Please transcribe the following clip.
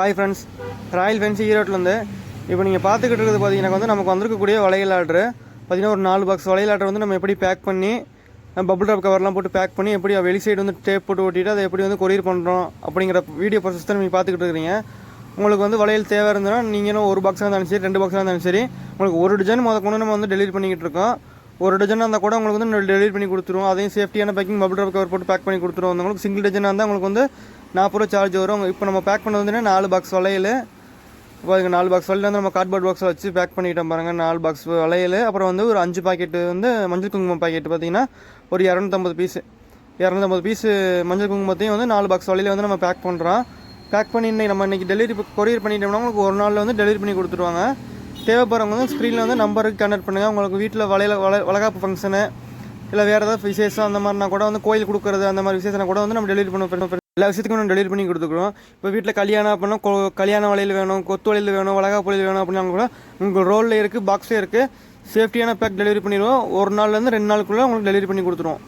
Hi friends royal fancy ஈரோட்டிலேருந்து இப்போ நீங்கள் பார்த்துக்கிட்டு இருக்கிறது பார்த்தீங்கன்னா வந்து நமக்கு வந்திருக்கக்கூடிய வளையல் ஆர்டர் பார்த்தீங்கன்னா ஒரு நாலு பாக்ஸ் வளையல் ஆர்டர் வந்து நம்ம எப்படி பேக் பண்ணி பபுள் டாப் கவர்லாம் போட்டு பேக் பண்ணி எப்படி வெளி சைடு வந்து டேப் போட்டு ஓட்டிட்டு அதை எப்படி வந்து கொரியர் பண்ணுறோம் அப்படிங்கிற வீடியோ ப்ராசஸ் தான் நீங்கள் பார்த்துக்கிட்டு இருக்கிறீங்க. உங்களுக்கு வந்து வளையல் தேவை இருந்ததுன்னா நீங்களும் ஒரு பாக்ஸாக இருந்தாலும் சரி ரெண்டு பாக்ஸாக இருந்தாலும் சரி உங்களுக்கு ஒரு டிசைன் முத கொண்டு நம்ம வந்து டெலிவரி பண்ணிக்கிட்டு இருக்கோம். ஒரு டஜனாக இருந்தால் கூட உங்களுக்கு வந்து டெலிவரி பண்ணி கொடுத்துருவோம். அதையும் சேஃப்டியான பேக்கிங் பபுள் ட்ராப் கவர் போட்டு பேக் பண்ணி கொடுத்துருவோம். உங்களுக்கு சிங்கிள் டஜனாக இருந்தால் உங்களுக்கு வந்து நாற்பது ரூபா சார்ஜ் வரும். இப்போ நம்ம பேக் பண்ணது வந்து நாலு பாக்ஸ் வளையல். பாருங்க நாலு பாக்ஸ் வளையல் வந்து நம்ம கார்ட்போர்ட் பாக்ஸில் வச்சு பேக் பண்ணிட்டோம் பாருங்கள் நாலு பாக்ஸ் வளையல். அப்புறம் வந்து ஒரு அஞ்சு பாக்கெட்டு வந்து மஞ்சள் குங்குமம் பாக்கெட் பார்த்தீங்கன்னா ஒரு இரநூத்தம்பது பீஸு இரநூத்தம்பது பீஸு மஞ்சள் குங்குமத்தையும் வந்து நாலு பாக்ஸ் வளையல வந்து நம்ம பேக் பண்ணுறோம் பேக் பண்ணி இன்னைக்கு நம்ம இன்றைக்கி டெலிவரி கொரியர் பண்ணிட்டோம்னா உங்களுக்கு ஒரு நாளில் வந்து டெலிவரி பண்ணி கொடுத்துருவாங்க. தேவைப்படுறவங்க வந்து ஸ்க்ரீனில் வந்து நம்பருக்கு கனெக்ட் பண்ணுங்கள் உங்களுக்கு வீட்டில் வளையல வள வளகாப்பு ஃபங்க்ஷனு இல்லை வேறு ஏதாவது விசேஷம் அந்த மாதிரினா கூட வந்து கோயில் கொடுக்குறது அந்த மாதிரி விசேஷம் கூட வந்து நம்ம டெலிவரி பண்ண எல்லா விஷயத்துக்கும் நம்ம டெலிவரி பண்ணி கொடுத்துக்குறோம். இப்போ வீட்டில் கல்யாணம் அப்படின்னா கொ கல்யாண வலையில் வேணும் கொத்து வலையில் வேணும் வளகா வளையல் வேணும் அப்படின்னா கூட உங்கள் ரோலில் இருக்குது பாக்ஸில் இருக்குது சேஃப்டியான பேக் டெலிவரி பண்ணிடுவோம். ஒரு நாள்லேருந்து ரெண்டு நாளுக்குள்ளே உங்களுக்கு டெலிவரி பண்ணி கொடுத்துருவோம்.